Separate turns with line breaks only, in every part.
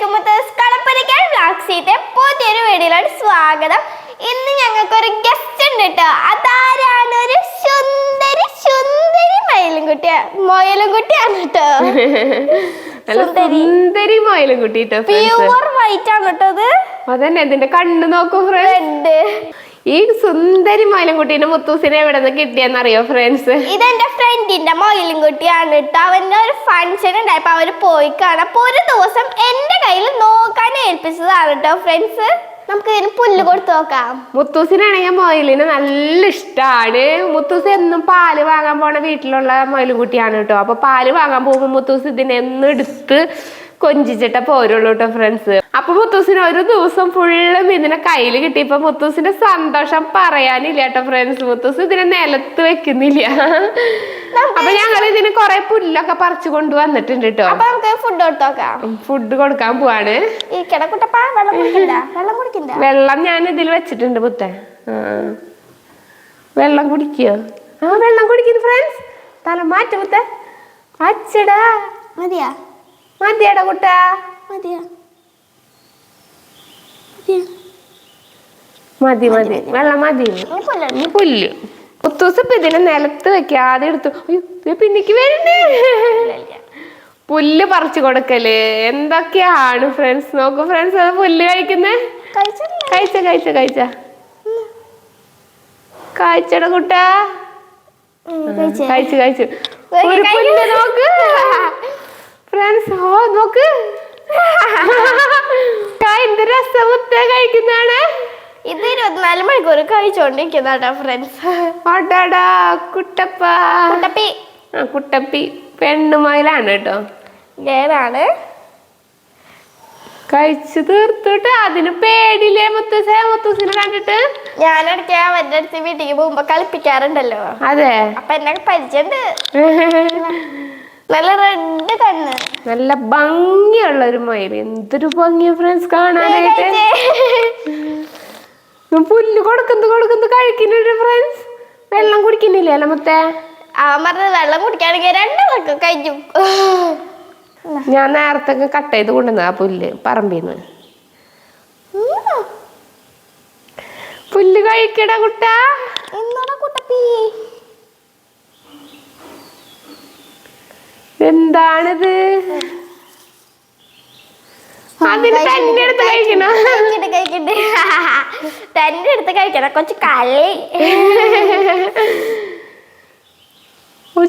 എല്ലാവർക്കും മുത്തസ് കളപ്പനയ്ക്കാൻ വ്ളോഗ്സിന്റെ പുതിയൊരു വീഡിയോയിലോട്ട് സ്വാഗതം. ഇന്ന് ഞങ്ങൾക്ക് ഒരു ഗസ്റ്റ് ഉണ്ട് കേട്ടോ അതാരാണ്? ഒരു സുന്ദരി സുന്ദരി മയിലും കുട്ടിയാ മൊയലും കുട്ടിയാണ് കേട്ടോ സുന്ദരി.
സുന്ദരി മയിലും കുട്ടിട്ടോ
പ്യൂർ വൈറ്റ് ആണ് കേട്ടോ ഇത്.
അതന്നെ ഇതിന്റെ കണ്ണ് നോക്കൂ ഫ്രണ്ട്സ് ഈ സുന്ദരി മയിലും കുട്ടീനെ മുത്തൂസിനെ എവിടെ നിന്ന് കിട്ടിയെന്നറിയോ ഫ്രണ്ട്സ്
ഇതെന്റെ ഫ്രണ്ടിന്റെ മൊയിലും കുട്ടിയാണ് കേട്ടോ അവന്റെ ഒരു ഫംഗ്ഷൻ ഉണ്ടായപ്പോ അവർ പോയി കാണാം. അപ്പൊ ഒരു ദിവസം എന്റെ കയ്യിൽ നോക്കാൻ ഏൽപ്പിച്ചതാണ് കേട്ടോ ഫ്രണ്ട്സ് നമുക്ക് ഇതിന് പുല്ല് കൊടുത്തു നോക്കാം.
മുത്തൂസിനാണെങ്കിൽ മൊയിലിനെ നല്ല ഇഷ്ടമാണ് മുത്തൂസ് എന്നും പാൽ വാങ്ങാൻ പോണ വീട്ടിലുള്ള മൊയിലും കുട്ടിയാണ് കേട്ടോ അപ്പൊ പാൽ വാങ്ങാൻ പോകുമ്പോൾ മുത്തൂസ് ഇതിനെ എന്നും എടുത്ത് കൊഞ്ചിച്ചിട്ട പോരുള്ളൂ കേട്ടോ ഫ്രണ്ട്സ് അപ്പൊ മുത്തൂസിന് ഒരു ദിവസം ഫുള്ളും ഇതിനെ കയ്യിൽ കിട്ടിയപ്പോ മുത്തൂസിന്റെ സന്തോഷം പറയാനില്ല കേട്ടോ ഫ്രണ്ട്സ് മുത്തൂസ് ഇതിനെ നിലത്ത് വെക്കുന്നില്ല. അപ്പൊ ഞങ്ങൾ ഇതിന് കുറെ പുല്ലൊക്കെ പറിച്ചു കൊണ്ടുവന്നിട്ടുണ്ട് കേട്ടോ
ഫുഡ്
ഫുഡ് കൊടുക്കാൻ പോവാണ്.
വെള്ളം
ഞാൻ ഇതിൽ വെച്ചിട്ടുണ്ട് മുത്തേ. വെള്ളം കുടിക്കോ? ആ വെള്ളം കുടിക്കുന്നു ഫ്രണ്ട്സ് തല മാറ്റ മുത്തേ. അച്ചടാ
മതിയാ.
മതിയടാ കുട്ട.
മതിയാ.
മതി മതി വെള്ളം മതി.
പുല്ല്
പുല്ല്. ഇപ്പൊ ഇതിനെ നിലത്ത് വെക്കാതെ എടുത്തു. പിന്നിക്ക് വരുന്നേ പുല്ല് പറിച്ചു കൊടുക്കൽ. എന്തൊക്കെയാണ് ഫ്രണ്ട്സ് നോക്കൂ ഫ്രണ്ട്സ് അത് പുല്ല് കഴിക്കുന്നേ. കഴിച്ച കഴിച്ച കഴിച്ച. കഴിച്ചട കുട്ടാ.
കഴിച്ചേ.
കഴിച്ചു ഒരു പുല്ല് നോക്ക്. ഫ്രണ്ട്സ് ഓ നോക്ക്. എന്ത് രസമുത്ത കഴിക്കുന്നതാണ്?
ഇത് ഇരുപത്തിനാല് മണിക്കൂർ കഴിച്ചോണ്ടിരിക്കുന്നതാട്ടോ ഫ്രണ്ട്സ്
ഓടാടാ കുട്ടപ്പ.
കുട്ടപ്പി.
ആ കുട്ടപ്പി പെണ്ണുമയിലാണ് കേട്ടോ.
ഞാനാണ്
കഴിച്ചു തീർത്തിട്ട് അതിന് പേടിയില്ലേ മുത്തൂസേ മുത്തൂസിനെ കണ്ടിട്ട്?
ഞാനിടയ്ക്ക് അവന്റെ അടുത്ത് വീട്ടിലേക്ക് പോകുമ്പോ കളിപ്പിക്കാറുണ്ടല്ലോ.
അതെ.
അപ്പൊ എന്നെ പരിചയമുണ്ട്. നല്ല റെഡ് കണ്ണ്
നല്ല ഭംഗിയുള്ള ഒരു മയിൽ എന്തൊരു ഭംഗിയ ഫ്രണ്ട്സ് കാണാനായിട്ട്. പുല്ല് കൊടുക്കുന്നു കൊടുക്കുന്നു കഴിക്കുന്നുണ്ട് ഫ്രണ്ട്സ് വെള്ളം കുടിക്കുന്നില്ലേ അല്ല മുത്തേ
ആ പറഞ്ഞത് വെള്ളം കുടിക്കുകയാണെങ്കിൽ രണ്ടെണ്ണൊക്കെ കഴിക്കും.
ഞാൻ നേരത്തെ കട്ട് ചെയ്ത് കൊണ്ടുവന്ന ആ പുല്ല് പറമ്പിന്ന്. പുല്ല് കഴിക്കട കുട്ടാ.
എന്നാടാ കുട്ടപ്പി.
എന്താണിത്? അതിന് തന്നെ എടുത്ത് കഴിക്കണം?
കഴിക്കട്ടെ കഴിക്കട്ടെ. തന്നെ എടുത്ത് കഴിക്കണം? കൊച്ചു കളി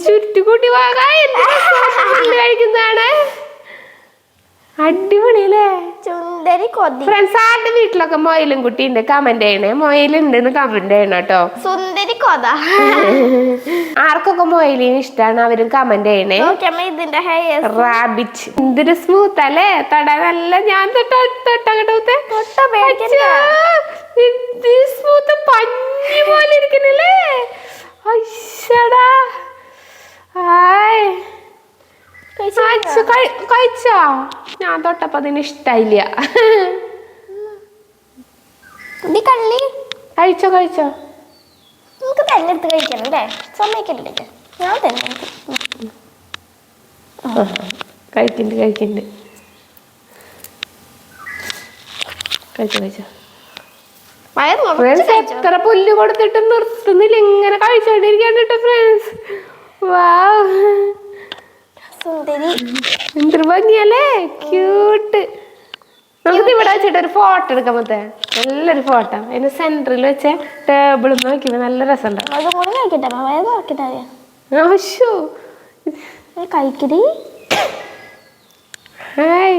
ചുറ്റുകൂട്ടി വാങ്ങാൻ എന്ത് കഴിക്കുന്നതാണ്? അടിപൊളിയല്ലേ?
ചുന്ദരി കൊതി.
ഫ്രണ്ട്സ് ആരുടെ വീട്ടിലൊക്കെ മൊയിലും കുട്ടി ഉണ്ട് കമന്റ് ചെയ്യണേ. മൊയിലുണ്ടെന്ന് കമന്റ് ചെയ്യണം കേട്ടോ.
സുന്ദരി കൊത.
ആർക്കൊക്കെ മൊയിലിന് ഇഷ്ടമാണ് അവരും കമന്റ് ചെയ്യണേ.
ഇതിന്റെ ഹെയർ
റാബിറ്റ് എന്തൊരു സ്മൂത്ത് അല്ലേ? തൊട നല്ല ഞാൻ തൊട്ട തൊട്ടങ്ങോട്ട്
തൊട്ട പേടിക്കണ്ട.
സ്മൂത്ത് പഞ്ഞി പോലെ ഇരിക്കുന്നില്ലേ അച്ഛ, കഴി- കഴിച്ചോ? ഞാൻ തൊട്ടപ്പോ അതിന് ഇഷ്ടായില്ല. കഴിച്ചോ കഴിച്ചോ?
നമുക്ക് തന്നെ എടുത്ത് കഴിക്കണം അല്ലേ? സമ്മതിക്കല്ലേ ഞാൻ തന്നെ.
കഴിക്കുന്നുണ്ട് കഴിക്കുന്നുണ്ട് കഴിച്ചോ കഴിച്ചോ. ഫ്രണ്ട്സ്. എത്ര പുല്ല് കൊടുത്തിട്ടും നിർത്തുന്നില്ല. ഇങ്ങനെ കഴിച്ചോണ്ടിരിക്കാൻ കേട്ടോ ഫ്രണ്ട്സ് വാവ്
സുന്ദരി.
എന്തൊരു ഭംഗിയല്ലേ? ക്യൂട്ട് നമുക്ക് ഇവിടെ വെച്ചിട്ട് ഒരു ഫോട്ടോ എടുക്കാൻ മൊത്തേ നല്ലൊരു ഫോട്ടോ അതിന് സെന്ററിൽ വെച്ച ടേബിൾ നോക്കിയപ്പോ നല്ല രസമുണ്ടാവും
കഴിക്കടി
ഹായ്.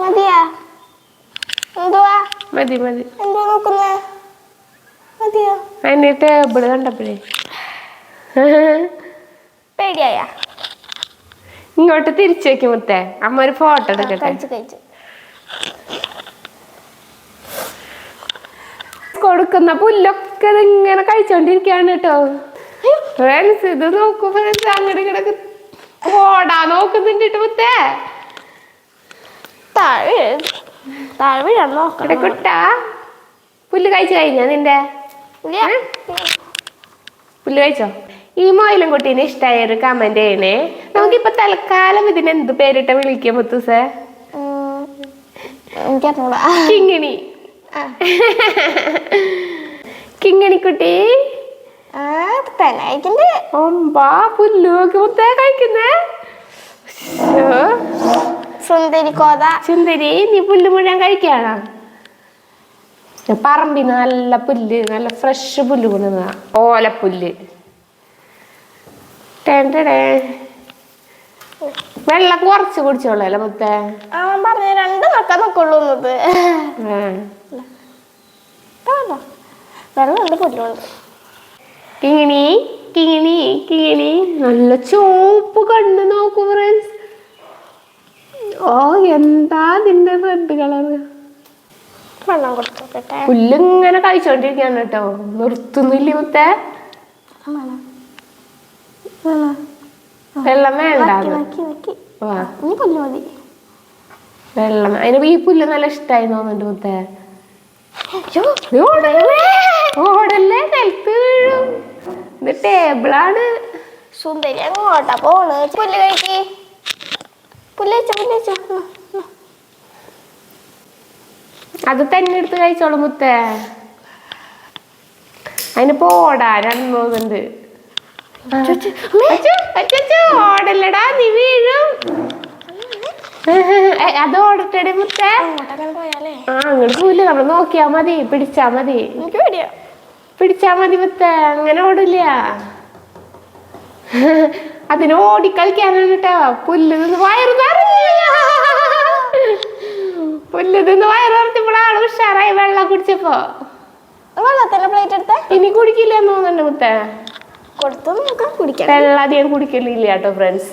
മതിയാ. എന്തുവാ?
മതി മതി.
എന്തുവാ നോക്കുന്നേ? മതിയോ?
അതിന് ടേബിൾ കണ്ടപ്പോഴേ.
പേടിയായ?
ഇങ്ങോട്ട് തിരിച്ചു വെക്കും മുത്തേ. അമ്മ ഒരു ഫോട്ടോ എടുക്കട്ടെ? കൊടുക്കുന്ന പുല്ലൊക്കെ ഇങ്ങനെ കഴിച്ചോണ്ടിരിക്കാണ് കേട്ടോ ഫ്രണ്ട്സ് ഇത് നോക്കൂ ഫ്രണ്ട്സ് അങ്ങോട്ട് കിടക്ക് ഓടാ നോക്കുന്നുണ്ട് മുത്തേ.
താഴെ താഴെ
കിടക്കുട്ടാ പുല്ല് കഴിച്ചു കഴിഞ്ഞാ നിന്റെ. പുല്ല് കഴിച്ചോ? ഈ മോയിലും കുട്ടീനെ ഇഷ്ടമായ ഒരു കമന്റ് ചെയ്യണേ നമുക്കിപ്പൊ തൽക്കാലം ഇതിന് എന്ത് പേരിട്ട വിളിക്കാം മുത്തൂസേ? കിങ്ങിണി. കിങ്ങിണിക്കുട്ടി. ഒമ്പാ പുല്ലുമൊക്കെ മുത്തേ കഴിക്കുന്നേ? ശ്ശോ.
സുന്ദരി കോത.
സുന്ദരി നീ പുല്ല് മുഴുവൻ കഴിക്കാണോ? പറമ്പിന് നല്ല പുല്ല് നല്ല ഫ്രഷ് പുല്ല് കൊണ്ടുവന്നതാ. ഓലപ്പുല്ല്. ടേൻ ടടേ. വെള്ളം കുറച്ച് കുടിച്ചോളല്ലേ മുത്തേ?
അവൻ പറഞ്ഞ രണ്ട് നോക്കാൻ നോക്കുള്ളൂ എന്നത്
ആ.
വെള്ളം ഉണ്ട് പുല്ലുണ്ട്.
കിങ്ങിണി കിങ്ങിണി കിങ്ങിണി. നല്ല ചോപ്പ് കണ്ണ് നോക്കൂ ഫ്രണ്ട്സ് ഓ എന്താ നിന്റെ റെഡ് കളറ്
വെള്ളം കൊടുത്തോട്ടെ
പുല്ലിങ്ങനെ കഴിച്ചോണ്ടിരിക്കാണ് കേട്ടോ. നിർത്തുന്നില്ല മുത്തേ? വെള്ളം വേണ്ട
പുല്ല് മതി.
വെള്ളം. അതിന് ഈ പുല്ല് നല്ല ഇഷ്ടായി തോന്നുന്നുണ്ട് മുത്തേ. ഓടല്ലേ? നിലത്ത് വീഴും. ഇത് ടേബിളാണ്.
സുന്ദരി അങ്ങോട്ടാ പോണ്. പുല്ല് കഴിക്ക്. പുല്ല് വെച്ചോ പുല്ല് വെച്ചോ ഉം, ഉം.
അത് തന്നെ എടുത്ത് കഴിച്ചോളൂ മുത്തേ. അതിന് പോടാ രണ്ടു
ചുച്ച്.
ഓടല്ലടാ നീ വീഴും. അത് ഓടട്ടെ മുത്തേ. ആ അങ്ങോട്ട് പോയില്ല നമ്മൾ നോക്കിയാ മതി പിടിച്ചാ മതി. പിടിച്ചാ മതി മുത്തേ അങ്ങനെ ഓടില്ല. അതിന് ഓടിക്കളിക്കാനാണ് കേട്ടോ പുല്ല് നിന്ന് വയറ് പുല്ല് നിന്ന് വയറ് നിറഞ്ഞപ്പോഴാണ് ഉഷാറായി വെള്ളം കുടിച്ചപ്പോ.
വെള്ളത്തിന്റെ പ്ലേറ്റ് എടുത്ത?
ഇനി കുടിക്കില്ലെന്ന് തോന്നുന്നുണ്ട് മുത്തേ.
കൊടുത്തു കുടിക്കാം.
വെള്ളം അധികം കുടിക്കലില്ല കേട്ടോ ഫ്രണ്ട്സ്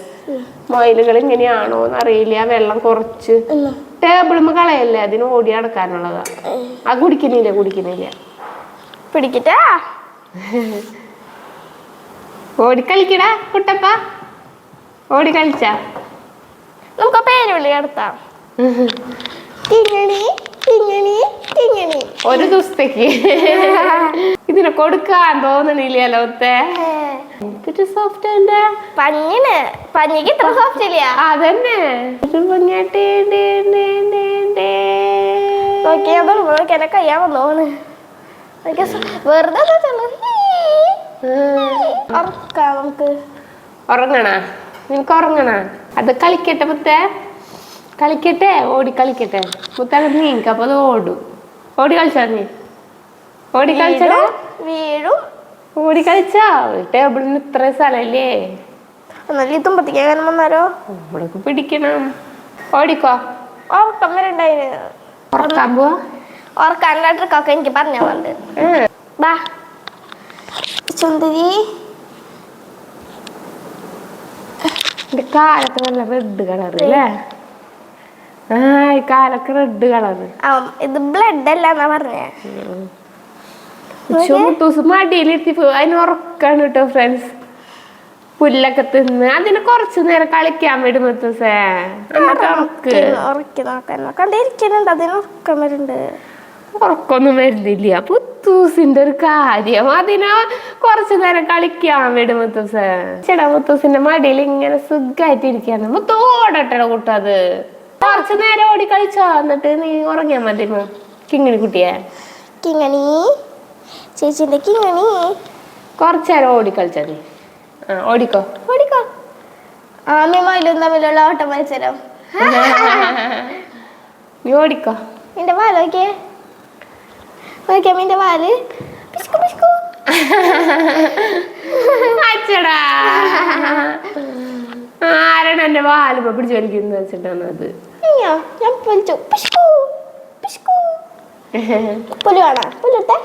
മൊയിലുകൾ ഇങ്ങനെയാണോ എന്ന് അറിയില്ല വെള്ളം കുറച്ച്. ടേബിളും കളയല്ലേ? അതിന് ഓടി അടക്കാനുള്ളതാ ആ കുടിക്കുന്നില്ല കുടിക്കുന്നില്ല.
പിടിക്കട്ടാ?
ഓടി കളിക്കടാ കുട്ടപ്പ. ഓടി കളിച്ചാ.
നമുക്ക് പേരുള്ളി നടത്താം. തിങ്ങണി തിങ്ങണി തിങ്ങണി
ഒരു ദിവസത്തേക്ക്. ഇതിനെ കൊടുക്കാൻ തോന്നണില്ലല്ലോ ഒത്തേ സോഫ്റ്റ് ഉണ്ട്.
പഞ്ഞിന്? പഞ്ഞിക്ക് ഇത്ര സോഫ്റ്റ് ഇല്ല.
അതന്നെ. ഒരു ഭംഗിയായിട്ട് ഡേ, ഡേ, ഡേ, ഡേ.
നോക്കിയാ നോക്കി എന്നെ കയ്യാൻ വന്നോണ് വെറുതെ. ഉറക്കാം നമുക്ക്.
ഉറങ്ങണാ? നിനക്ക് ഉറങ്ങണാ? അത് കളിക്കട്ടെ മുത്തേ. കളിക്കട്ടെ ഓടി കളിക്കട്ടെ. മുത്തങ്ങ നീക്കപ്പോ അപ്പൊ അത് ഓടും. ഓടി കളിച്ചാ നീ
വീഴും
ടേബിളിന് ഇത്ര സ്ഥലല്ലേ?
എന്നാലും ഇതും പത്തിക്കാൻ വന്നാലോ?
പിടിക്കണം. ഓടിക്കോ.
ഉറക്കം വരണ്ടായിന്
ഉറക്കാൻ പോവാ?
ഉറക്കാനുള്ള ട്രിക്കൊക്കെ എനിക്ക് പറഞ്ഞാ മതി
ഏ.
ബാ
എന്റെ കാലൊക്കെ നല്ല റെഡ് കളർ അല്ലേ ആ ഈ കാലൊക്കെ റെഡ് കളർ
ഇത് ബ്ലഡ് അല്ല എന്നാ പറഞ്ഞേ?
ചുമട്ടൂസ് മടിയിലിരുത്തി അതിന് ഉറക്കാണ് കേട്ടോ ഫ്രണ്ട്സ് പുല്ലൊക്കെ തിന്ന്. അതിന് കുറച്ചു നേരം കളിക്കാൻ വിടും മുത്തൂസേ ഉറക്കൊന്നും വരുന്നില്ല. പുത്തൂസിന്റെ ഒരു കാര്യം. അതിന് കുറച്ചു നേരം കളിക്കാൻ വിടും മുത്തൂസേ ചേട്ടാ മുത്തൂസിന്റെ മടിയിൽ ഇങ്ങനെ സുഖമായിട്ട് ഇരിക്കാന്ന് മുത്തു ഓടട്ടെ കൊറച്ചു അത്. കുറച്ചു നേരം ഓടി കളിച്ചോ. എന്നിട്ട് നീ ഉറങ്ങിയാ മതി കിങ്ങിണി കുട്ടിയെ.
കിങ്ങണി? ചേച്ചിന്റെ കിങ്ങണി
കുറച്ചേരം ഓടി കളിച്ചാ നീ. ആ ഓടിക്കോ.
ഓടിക്കോ. ആമയും മയിലും തമ്മിലുള്ള ഓട്ട മത്സരം.
നീ ഓടിക്കോ.
നിന്റെ വാൽ നോക്കിയേ. നോക്കിയാ നിന്റെ വാൽ. പിശുക്കു പിശുക്കു.
അച്ചടാ. ആരാണ് എന്റെ വാൽ പിടിച്ചു വലിക്കുന്നത് വെച്ചിട്ടാണ് അത്?
ഞാൻ പൊലിച്ചു പിശുക്കു പിശുക്കു. പുല്ല് വേണോ പുല്ലെടുത്തേ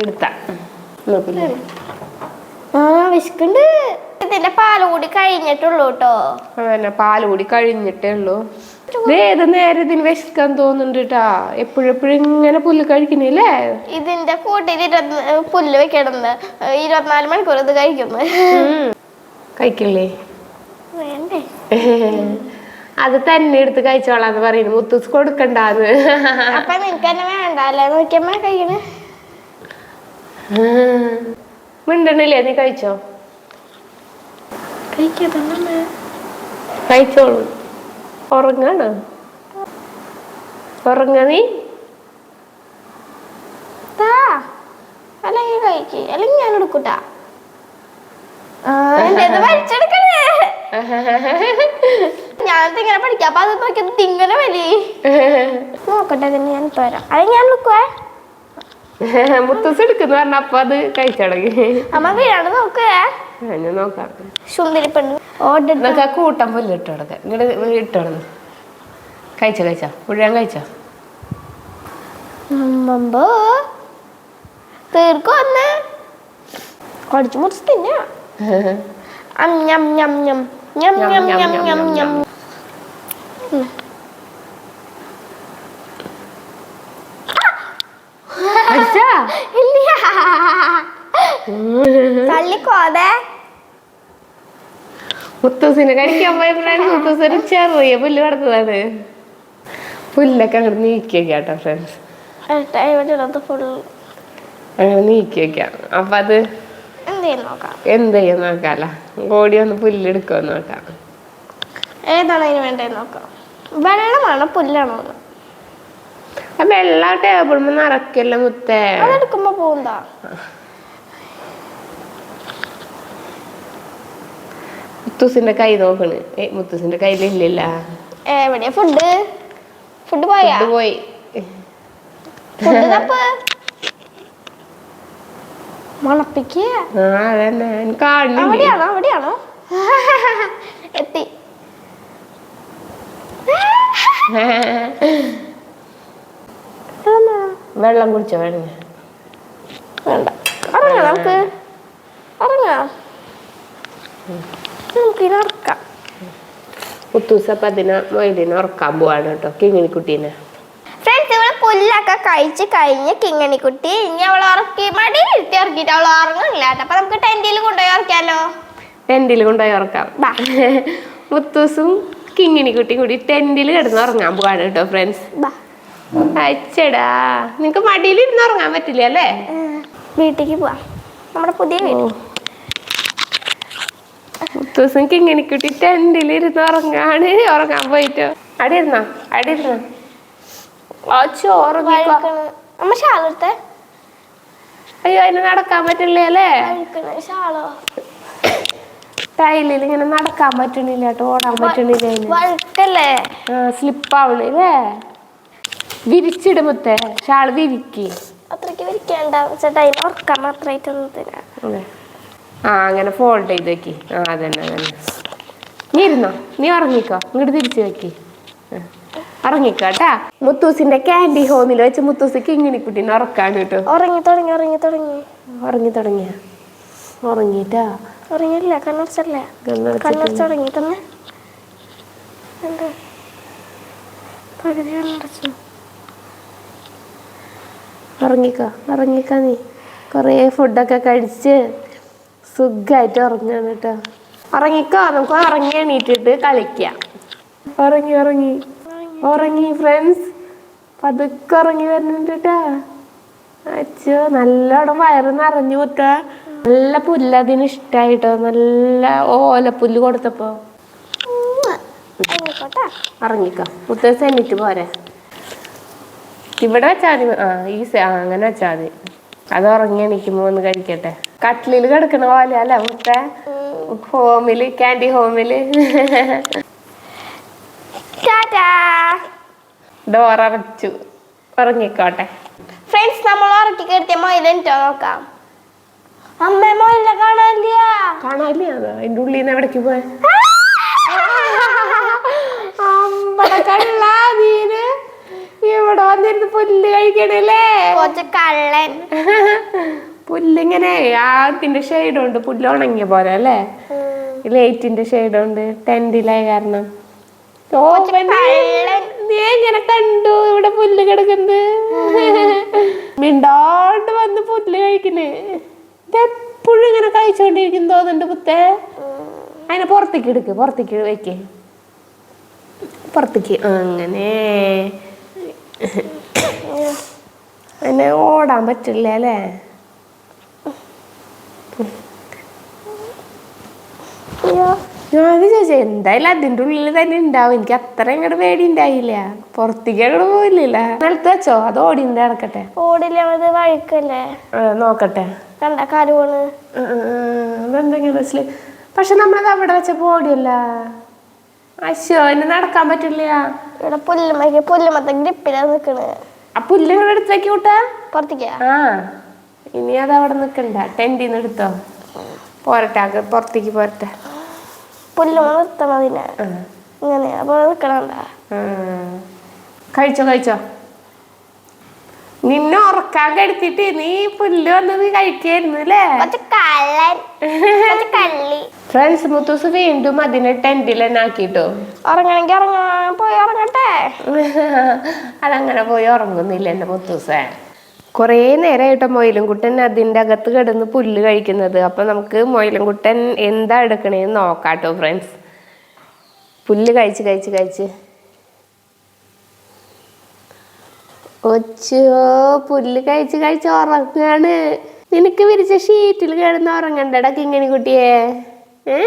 എടുത്ത
ആ വിശക്കുണ്ട്. ഇതിന്റെ പാൽ കൂടി കഴിഞ്ഞിട്ടുള്ളൂ കേട്ടോ
അതന്നെ പാൽ കൂടി കഴിഞ്ഞിട്ടേ ഉള്ളൂ. ഏത് നേരം ഇതിന് വിശക്കാൻ തോന്നുന്നുണ്ട് കേട്ടാ എപ്പോഴെപ്പോഴും ഇങ്ങനെ പുല്ല് കഴിക്കുന്നില്ലേ
ഇതിന്റെ കൂട്ടിൽ ഇരുപത്തി പുല്ല് വെക്കണമെന്ന് ഇരുപത്തിനാല് മണിക്കൂർ ഇത് കഴിക്കുന്നു.
കഴിക്കില്ലേ?
വേണ്ടേ?
അത് തന്നെ എടുത്ത് കഴിച്ചോളാന്ന് പറയുന്നു. മുത്തൂസ് കൊടുക്കണ്ടാന്ന്.
അപ്പൊ നിനക്ക് തന്നെ വേണ്ട അല്ലേ? നോക്കിയമ്മ കഴിക്കണേ.
മിണ്ടണില്ലേ? നീ കഴിച്ചോ? കഴിച്ചോളൂ. ഉറങ്ങാണ്? ഉറങ്ങ നീ?
അല്ലെങ്കിൽ കഴിക്ക്. അല്ലെങ്കിൽ ഞാൻ എടുക്കൂട്ടാ. എന്റെ വലിച്ചെടുക്കണേ. ഞാനത് ഇങ്ങനെ പഠിക്കാം. അപ്പൊ അത് നോക്കിയത് ഇങ്ങനെ വലി. നോക്കട്ടെ ഞാൻ തരാം അല്ലെങ്കിൽ ഞാൻ എടുക്കുവേ
മുത്തൂസ് എടുക്കുന്ന പറഞ്ഞ അപ്പൊ അത് കഴിച്ചടങ്ങി
അമ്മ വീണത് നോക്കേ.
ഞാൻ നോക്കാം.
സുന്ദരി പെണ്ണ്
ആ കൂട്ടം പുല്ല് ഇട്ട് കൊടുക്കാം. ഇങ്ങോട്ട് ഇട്ട് കൊടുക്ക കഴിച്ച കഴിച്ച? മുഴുവൻ കഴിച്ച?
അമ്മമ്പോ. തീർക്കും ഒന്ന് കടിച്ചു മുറിച്ച് തിന്നാ. അം ഞം ഞം ഞം. ഞം ഞം ഞം ഞം ഞം ഉം.
കഴിച്ചാ
ഇല്ല തള്ളിക്കോതെ
മുത്തൂസിനെ കഴിക്കാൻ പോയപ്പോഴാണ് മുത്തൂസ് ഒരു ചെറിയ പുല്ല് കിടന്നതാണ് പുല്ലൊക്കെ അങ്ങോട്ട് നീക്കി വെക്കാട്ടോ കേട്ടോ ഫ്രണ്ട്സ് അങ്ങനെ നീക്കി വെക്കാം. അപ്പൊ അത്
എന്ത് ചെയ്യും
നോക്കാല? ഓടി ഒന്ന് പുല്ലെടുക്കോ നോക്കാം.
ഏതാണ് അതിന് വേണ്ടത് നോക്കാം. വെള്ളമാണോ പുല്ലാണോ
വെള്ള ടേബിൾ നിറക്കല്ലേ മുത്തേ.
അതെടുക്കുമ്പോ പോകുന്നതാ
മുത്തൂസിന്റെ കൈ നോക്കണ്. ഏ മുത്തൂസിന്റെ കയ്യിലില്ല
എവിടെയാ ഫുഡ് ഫുഡ് പോയാ?
പോയി.
മണപ്പിക്കുക അവിടെയാണോ? അവിടെയാണോ? എത്തി.
വെള്ളം കുടിച്ചോ
വേണ്ട. ഇറങ്ങാം നമുക്ക്. ഇറങ്ങാം നമുക്ക് ഇറക്കാം
മുത്തൂസ് അപ്പൊ അതിനെ മൊയിലിനെ ഉറക്കാൻ പോവാണ് കേട്ടോ കിങ്ങിണിക്കുട്ടീനെ.
ഫ്രണ്ട്സ് ഇവൾ പുല്ലൊക്കെ കഴിച്ച് കഴിഞ്ഞ് കിങ്ങണിക്കുട്ടി ഇനി അവൾ ഉറക്കി മടിയിൽ ഇരുത്തി ഇറക്കിയിട്ട് അവൾ ഉറങ്ങില്ല അപ്പൊ നമുക്ക് ടെന്റിൽ കൊണ്ടുപോയി ഉറക്കാലോ?
ടെന്റിൽ കൊണ്ടുപോയി ഉറക്കാം.
ബാ.
മുത്തൂസും കിങ്ങിണിക്കുട്ടിയും കൂടി ടെന്റിൽ കിടന്ന് ഉറങ്ങാൻ പോവാണ് കേട്ടോ ഫ്രണ്ട്സ് അച്ചടാ നിങ്ങക്ക് മടിയിൽ ഇരുന്ന് ഉറങ്ങാൻ പറ്റില്ല അല്ലേ?
വീട്ടിലേക്ക് പോവാം. നമ്മുടെ പുതിയ വീട്.
മുത്തൂസും കിങ്ങിണിക്കുട്ടി ടെന്റിൽ ഇരുന്ന് ഉറങ്ങാണ്. ഉറങ്ങാൻ പോയിട്ടോ. അടി ഇരുന്നോ അടി ഇരുന്നോ ആ ചോറുങ്ങിക്കോ
അമ്മ ഷാളെടുത്തെ
അയ്യോ അതിന് നടക്കാൻ പറ്റില്ലേ അല്ലേ ടൈലിൽ ഇങ്ങനെ നടക്കാൻ പറ്റണില്ല കേട്ടോ ഓടാൻ പറ്റണില്ല സ്ലിപ്പ് ആവണില്ലേ വിരിച്ചിടുമ്പത്തെ ഷാൾ വിരിക്കി.
അത്രയ്ക്ക് വിരിക്കണ്ട. ചേട്ടാ അതിന് ഉറക്കാൻ മാത്രമായിട്ടൊന്നും തരാം
ആ അങ്ങനെ ഫോൾഡ് ചെയ്ത് വെക്കി. ആ അതന്നെ അതന്നെ. നീ ഇരുന്നോ? നീ ഉറങ്ങിക്കോ? ഇങ്ങോട്ട് തിരിച്ചു വെക്കി. ഉറങ്ങിക്കോട്ടാ മുത്തൂസിന്റെ ക്യാൻഡി ഹോമിൽ വെച്ച് മുത്തൂസ് കിങ്ങിണിക്കുട്ടീനെ ഉറക്കാണ് കേട്ടോ
ഉറങ്ങി തുടങ്ങി ഉറങ്ങി തുടങ്ങി.
ഉറങ്ങി തുടങ്ങിയ. ഉറങ്ങിട്ടാ
ഉറങ്ങിയില്ല കണ്ണടച്ചല്ലേ? കണ്ണടച്ച്. പകുതി കണ്ണടച്ചു.
ഉറങ്ങിക്കോ? ഉറങ്ങിക്കാ നീ. കുറേ ഫുഡൊക്കെ കഴിച്ച്. സുഖമായിട്ട് ഉറങ്ങാണ് കേട്ടോ ഉറങ്ങിക്കോ നമുക്ക് ഉറങ്ങി എണീറ്റിട്ട് കളിക്കാം ഉറങ്ങി ഉറങ്ങി. ഉറങ്ങി ഫ്രണ്ട്സ് പതുക്കെ ഉറങ്ങി വരുന്നുണ്ട് കേട്ടോ അച്ഛോ നല്ലോണം വയറ് നിറഞ്ഞു മുത്ത നല്ല പുല്ല് അതിന് ഇഷ്ടായിട്ടോ? നല്ല ഓലപ്പുല്ല് കൊടുത്തപ്പോ. ഇറങ്ങിക്കോ മുത്തേ സെന്നിട്ട് പോരെ. ഇവിടെ വെച്ചാൽ മതി. ആ ഈ അങ്ങനെ വെച്ചാൽ മതി. അത് ഉറങ്ങി എണീക്കുമ്പോ ഒന്ന് കഴിക്കട്ടെ. കട്ടിലിൽ കിടക്കണ പോലെ അല്ല മുട്ട ഹോമിൽ ക്യാൻഡി ഹോമിൽ
ടാറ്റാ.
ഡോർ അടച്ചു. ഉറങ്ങിക്കോട്ടെ.
ഫ്രണ്ട്സ് നമ്മൾ ഉറക്കി കെടുത്തിയ മൊയിലിട്ടോ നോക്കാം. അമ്മ കാണാനില്ല.
അതിന്റെ ഉള്ളിൽ നിന്ന് എവിടേക്ക് പോയ? ഇവിടെ വന്നിരുന്ന് പുല്ല് കഴിക്കണല്ലേ?
കൊച്ചു കള്ളൻ.
പുല്ലിങ്ങനെ ആ ഇതിന്റെ ഷെയ്ഡ് ഉണ്ട്. പുല്ല് ഉണങ്ങിയ പോലെ അല്ലേ? ലൈറ്റിന്റെ ഷെയ്ഡ് ഉണ്ട്. ടെന്റിലായ കാരണം. നീ എങ്ങനെ കണ്ടു ഇവിടെ പുല്ല് കിടക്കുന്നത്? മിണ്ടാണ്ട് വന്ന് പുല്ല് കഴിക്കുന്നേ. എപ്പോഴും ഇങ്ങനെ കഴിച്ചോണ്ടിരിക്കും തോന്നുന്നുണ്ട് പുത്തേ. അതിനെ പുറത്തേക്ക് എടുക്ക് പുറത്തേക്ക് വെക്ക്. പുറത്തേക്ക് അങ്ങനെ. അതിനെ ഓടാൻ പറ്റില്ല അല്ലേ? ഞാൻ ചോദിച്ചു എന്തായാലും അതിന്റെ ഉള്ളിൽ തന്നെ ഉണ്ടാവും. എനിക്ക് അത്ര അങ്ങോട്ട് പേടി ഉണ്ടായില്ല. പുറത്തേക്ക് അങ്ങോട്ട് പോയില്ല നിലത്ത് വെച്ചോ? അത് ഓടിന്റെ നടക്കട്ടെ?
ഓടില്ല അത് വഴുക്കല്ലേ?
നോക്കട്ടെ.
കണ്ട കാൽ പോണ്
അതെന്തെങ്കിലും വെച്ചിൽ. പക്ഷെ നമ്മളത് അവിടെ വെച്ചപ്പോ ഓടിയല്ല. അശോ എന്നെ നടക്കാൻ പറ്റില്ല.
ഇവിടെ പുല്ലുമ്മക്ക് പുല്ലുമത്തെ ഗ്രിപ്പിലാ നിക്കണ്.
ആ പുല്ല് എടുത്തേക്ക് എടുത്ത് കൂട്ടാ
പുറത്തേക്കാ?
ആ. ഇനി അത് അവിടെ നിൽക്കണ്ട ടെന്റിന്ന് എടുത്തോ? പോരട്ടെ അക പുറത്തേക്ക് പോരട്ടെ.
പുല്ലുമ്മ നിർത്തണം അതിനെ.
ആ,
ഇങ്ങനെ അപ്പോൾ
നിൽക്കണണ്ട. കഴിച്ചോ കഴിച്ചോ? നിന്നെ ഉറക്കാൻ കെടുത്തിട്ട് നീ പുല്ല് വന്ന് നീ കഴിക്കായിരുന്നു അല്ലേ? ഫ്രണ്ട്സ് മുത്തൂസ് വീണ്ടും അതിനെ ടെന്റിൽ തന്നെ ആക്കിട്ടോ
ഉറങ്ങണമെങ്കിൽ ഉറങ്ങാൻ പോയി ഉറങ്ങട്ടെ.
അതങ്ങനെ പോയി ഉറങ്ങുന്നില്ല എന്റെ മുത്തൂസേ. കുറേ നേരമായിട്ട് മൊയിലുംകുട്ടൻ അതിന്റെ അകത്ത് കിടന്ന് പുല്ല് കഴിക്കുന്നത്. അപ്പം നമുക്ക് മൊയിലുംകുട്ടൻ എന്താ എടുക്കണേന്ന് നോക്കാട്ടോ ഫ്രണ്ട്സ് പുല്ല് കഴിച്ച് കഴിച്ച് കഴിച്ച്. ഒച്ചോ പുല്ല് കഴിച്ച് കഴിച്ച് ഉറങ്ങാണ്. നിനക്ക് വിരിച്ച ഷീറ്റിൽ കിടന്ന് ഉറങ്ങണ്ടടാ കിങ്ങിണി കുട്ടിയെ ഏ?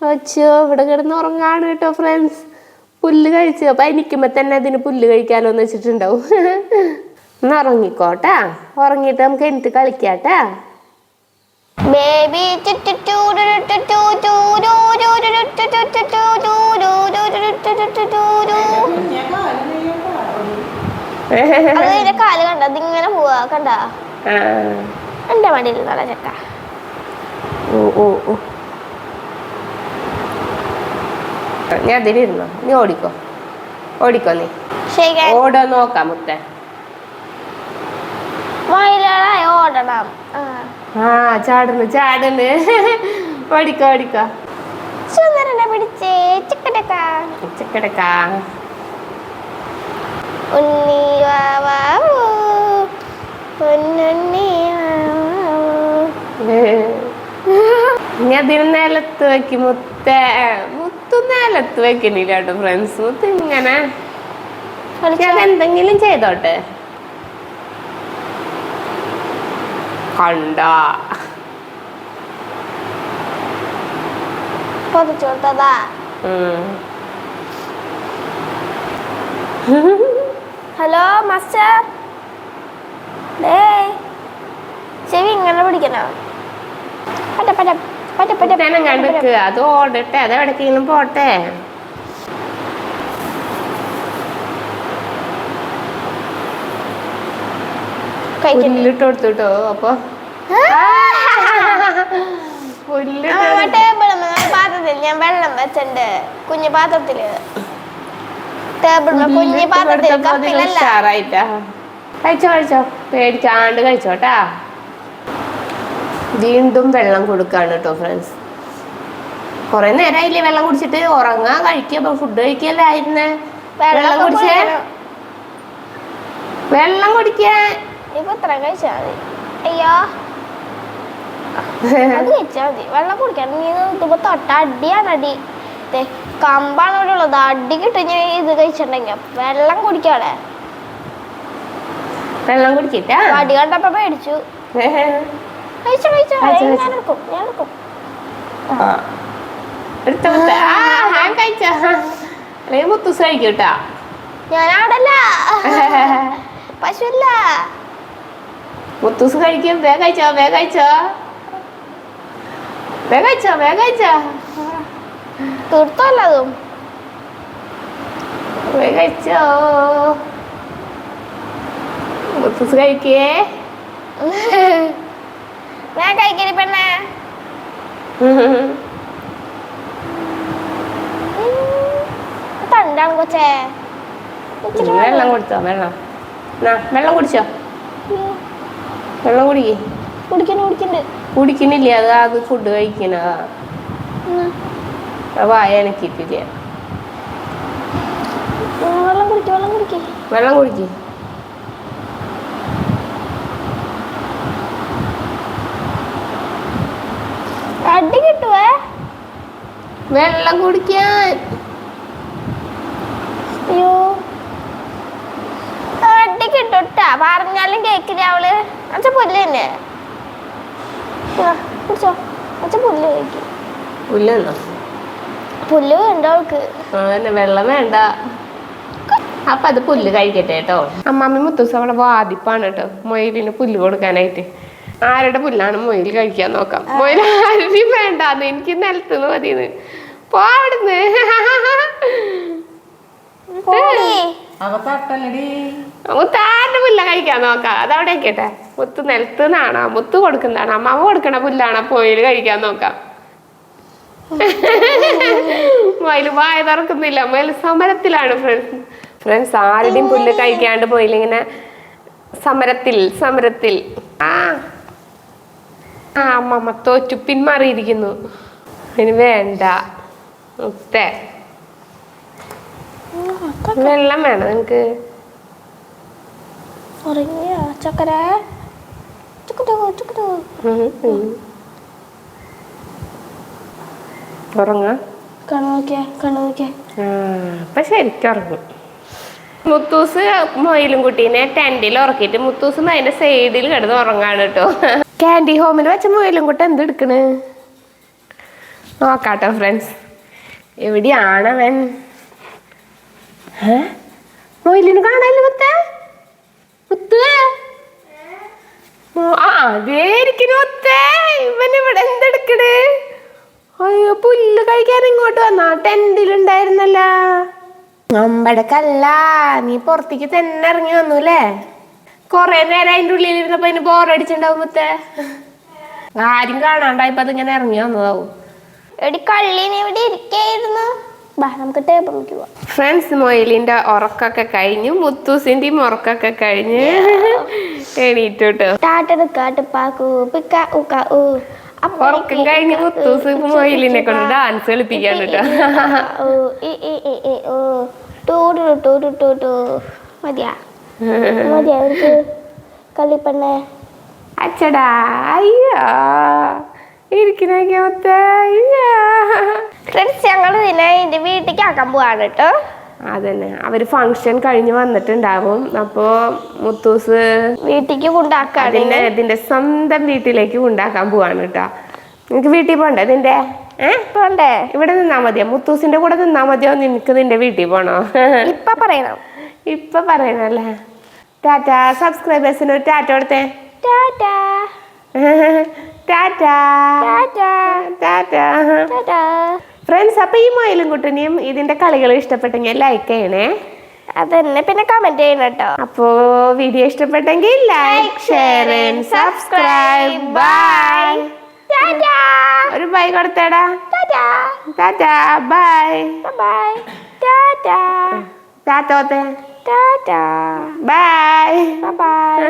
ഒച്ചോ ഇവിടെ കിടന്ന് ഉറങ്ങാണ് കേട്ടോ ഫ്രണ്ട്സ് പുല്ല് കഴിച്ചു. അപ്പൊ എനിക്കുമ്പോൾ തന്നെ അതിന് പുല്ല് കഴിക്കാലോ എന്ന് വെച്ചിട്ടുണ്ടാവും. എന്നാ ഉറങ്ങിക്കോട്ടാ ഉറങ്ങിയിട്ട് നമുക്ക് എനിക്ക് കളിക്കാട്ടാ
ബേബി കാൽ കണ്ട അതിങ്ങനെ പോവാ കണ്ട. എന്റെ മടിയിൽ നല്ല ചക്ക
ഓ ഓ ഓ ഞാൻ അതിലിരുന്നോ നീ ഓടിക്കോ ഓടിക്കോ നീ ഓടോ നോക്കാം മുത്തേ
മയിലുകളായി ഓടണം. ആ.
ചാടുന്നു ചാടുന്നു. പഠിക്ക പഠിക്ക.
സുന്ദരനെ പിടിച്ചേ ചിക്കടക്ക
ഉച്ചക്കിടക്കാ
ഉണ്ണി വാവാവൂ പൊന്നുണ്ണി
ഇനി അതിന് നിലത്ത് വെക്കി മുത്ത മുത്തു നിലത്ത് വെക്കണില്ല കേട്ടോ ഫ്രണ്ട്സ് മുത്ത് ഇങ്ങനെ. എന്തെങ്കിലും ചെയ്തോട്ടെ? കണ്ട.
Hello master. ഡേ ചെവി ഇങ്ങനെ പിടിക്കണോ? പറ്റ പറ്റ പറ്റ പറ്റ
അത് ഓടട്ടെ അത് എവിടേക്കെങ്കിലും പോട്ടെ. പുല്ലിട്ട് കൊടുത്തുട്ടോ അപ്പൊ.
ടേബിൾ പാത്രത്തിൽ ഞാൻ വെള്ളം വെച്ചിട്ടുണ്ട് കുഞ്ഞു പാത്രത്തിൽ. ടേബിൾ കുഞ്ഞു പാത്രത്തിൽ
ഉഷാറായിട്ടാ? കഴിച്ചോ കഴിച്ചോ. പേടിച്ചാണ്ട് കഴിച്ചോട്ടാ വീണ്ടും വെള്ളം കൊടുക്കാണ് കേട്ടോ ഫ്രണ്ട്സ് കൊറേ നേരമായില്ലേ വെള്ളം കുടിച്ചിട്ട്? ഉറങ്ങാ കഴിക്കുക ഫുഡ് കഴിക്കല്ലേ ആയിരുന്നേ വെള്ളം കുടിച്ചേ? വെള്ളം കുടിക്കാൻ
ഇപ്പൊ ഇത്ര കഴിച്ചാ മതി അയ്യോ അത് കഴിച്ചാ മതി വെള്ളം കുടിക്കാൻ നീ നോക്കുമ്പോ തൊട്ട അടിയാണ് അടി കമ്പാണ് ഇവിടെ ഉള്ളത് അടി കിട്ടും ഞാൻ ഇത് കഴിച്ചിട്ടുണ്ടെങ്കിൽ വെള്ളം കുടിക്കാടെ
വെള്ളം കുടിച്ചിട്ടാ
അടി കണ്ടപ്പോ പേടിച്ചു കഴിച്ചോ കഴിച്ചു ഞാൻ. എടുക്കും ഞാൻ എടുക്കും.
എടുത്തോ, എടുത്തോ. മുത്തൂസ് കഴിക്കും വേഗം കഴിച്ചോ വേഗം കഴിച്ചോ വേഗം കഴിച്ചോ വേഗം കഴിച്ചോ
തീർത്തല്ലതും
വേഗം കഴിച്ചോ മുത്തൂസ് കഴിക്കേ
ഞാൻ കഴിക്കരി പെണ്ണേ തണ്ടാണ് കൊച്ചേ
വെള്ളം കൊടുത്തോ വെള്ളം വെള്ളം കുടിച്ചോ വെള്ളം കുടിക്കേ.
കുടിക്കണ കുടിക്കണ്ട്.
കുടിക്കണില്ല? അത് അത് ഫുഡ് കഴിക്കണതാ വായ എനക്കിട്ടില്ല
വെള്ളം കുടിക്കേ വെള്ളം കുടിക്കേ.
വെള്ളം കുടിക്കേ.
അടി കിട്ടുവേ?
വെള്ളം കുടിക്കാൻ
അയ്യോ അടി കിട്ടുട്ടാ പറഞ്ഞാലും കേക്കില്ല അവൾ? അച്ഛ പുല്ല് തന്നെ. കുടിച്ചോ അച്ഛ പുല്ല് കഴിക്കും.
പുല്ലെന്നോ
പുല്ല് വേണ്ട അവൾക്ക്.
വെള്ളം വേണ്ട. അപ്പൊ അത് പുല്ല് കഴിക്കട്ടെ കേട്ടോ. അമ്മാമ്മ മുത്തൂസ് അവിടെ വാദിപ്പാണ് കേട്ടോ മൊയിലിന് പുല്ല് കൊടുക്കാനായിട്ട്. ആരുടെ പുല്ലാണ് മൊയിൽ കഴിക്കാൻ നോക്കാം. മൊയിൽ ആരുടെയും വേണ്ടാന്ന് എനിക്ക് നിലത്തുനിന്ന് മതിന്ന്. പോ അവിടുന്ന്. മുത്താരുടെ പുല്ല കഴിക്കാൻ നോക്കാം. അതവിടെ കേട്ടെ മുത്ത് നിലത്ത് നിന്നാണോ മുത്ത് കൊടുക്കുന്നതാണോ. അമ്മാവ് കൊടുക്കണ പുല്ലാണോ പോയിൽ കഴിക്കാൻ നോക്കാം. മയിൽ വായ തുറക്കുന്നില്ല. മയിൽ സമരത്തിലാണ് ഫ്രണ്ട്സ് ഫ്രണ്ട്സ് ആരുടെയും പുല്ല് കഴിക്കാണ്ട് പോയില്ലിങ്ങനെ സമരത്തിൽ സമരത്തിൽ. ആ. അമ്മ അമ്മമ്മ തോറ്റു പിന്മാറിയിരിക്കുന്നു. അതിന് വേണ്ട. മുത്തേ. വെള്ളം വേണം നിനക്ക്
ഉറങ്ങിയോ? ചക്കര.
ഉറങ്ങാ? അപ്പൊ ശരിക്കും ഉറങ്ങും. മുത്തൂസ് മൊയിലും കുട്ടീനെ ടെന്റിൽ ഉറക്കിയിട്ട് മുത്തൂസ് അതിന്റെ സൈഡിൽ കിടന്ന് ഉറങ്ങാണ് കേട്ടോ. കാൻഡി ഹോമിൽ വെച്ച മൊയിലും കുട്ടി എന്തെടുക്കണ് നോക്കാട്ടോ ഫ്രണ്ട്സ് എവിടെയാണവൻ ഏ? മൊയിലിന് കാണാല്ലോ മുത്തേ? മുത്തേ? മോ- ആ അതേരിക്കുന്നു മുത്തേ. ഇവൻ ഇവിടെ എന്തെടുക്കണ്? അയ്യോ പുല്ല് കഴിക്കാൻ ഇങ്ങോട്ട് വന്നാ. ടെന്റിലുണ്ടായിരുന്നല്ല. അമ്പടക്കല്ല നീ പുറത്തേക്ക് തന്നെ ഇറങ്ങി വന്നു അല്ലേ? കൊറേ നേരം അതിന്റെ ഉള്ളിൽ ഇരുന്നപ്പോ അതിന് ബോറടിച്ചിണ്ടാവും മുത്തേ. ആരും കാണാണ്ടായപ്പോ അതിങ്ങനെ ഇറങ്ങി വന്നതാവും.
എടി കള്ളിന് ഇവിടെ ഇരിക്കായിരുന്നു. ബാ നമുക്ക് ടേബിളിലേക്ക് പോവാം
ഫ്രണ്ട്സ് മൊയിലിന്റെ ഉറക്കൊക്കെ കഴിഞ്ഞു. മുത്തൂസിന്റെയും ഉറക്കൊക്കെ കഴിഞ്ഞ്. എണീറ്റു കേട്ടോ
ടാട്ടെടുക്കാട്ട് പാക്കു പിക്ക ഉക്ക ഊ
ഉറക്കം കഴിഞ്ഞ് മുത്തൂസ് മൊയിലിനെ കൊണ്ട് ഡാൻസ് കളിപ്പിക്കാൻ കേട്ടോ.
മതിയാ. മതിയാ കളിപ്പണ്ണേ
അച്ചടാ അയ്യോ.
ഫ്രണ്ട്സ് ഞങ്ങൾ ഇതിനെ എന്റെ വീട്ടിലേക്ക് ആക്കാൻ പോവാണ് കേട്ടോ.
അതന്നെ. അവർ ഫങ്ഷൻ കഴിഞ്ഞ് വന്നിട്ടുണ്ടാവും. അപ്പോ മുത്തൂസ്
വീട്ടിലേക്ക്
കൊണ്ടാക്കാൻ ഇതിന്റെ സ്വന്തം വീട്ടിലേക്ക് കൊണ്ടാക്കാൻ പോവാണ് കേട്ടോ. നിനക്ക് വീട്ടിൽ പോണ്ടേ ഇതിന്റെ
പോണ്ടേ?
ഇവിടെ നിന്നാ മതിയോ? മുത്തൂസിന്റെ കൂടെ നിന്നാ മതിയോ? നിനക്ക് നിന്റെ വീട്ടിൽ പോണോ?
ഇപ്പൊ പറയണം.
ഇപ്പൊ പറയണല്ലേ? ടാറ്റ സബ്സ്ക്രൈബേഴ്സിന് ഒരു ടാറ്റ കൊടുത്തേ.
ടാറ്റാ.
ഫ്രണ്ട്സ് അപ്പൊ ഈ മൊയിലും കുട്ടനെയും ഇതിന്റെ കളികൾ ഇഷ്ടപ്പെട്ടെങ്കിൽ ലൈക്ക് ചെയ്യണേ.
അതന്നെ പിന്നെ കമന്റ് ചെയ്യണം കേട്ടോ.
അപ്പോ വീഡിയോ ഇഷ്ടപ്പെട്ടെങ്കിൽ ലൈക്ക് ഷെയർ സബ്സ്ക്രൈബ് ബൈ ഒരു ബൈ കൊടുത്തേടാ. ടാറ്റ. Bye
bye Tata.
ടാറ്റോത്തെ
ടാറ്റാ.
Bye
bye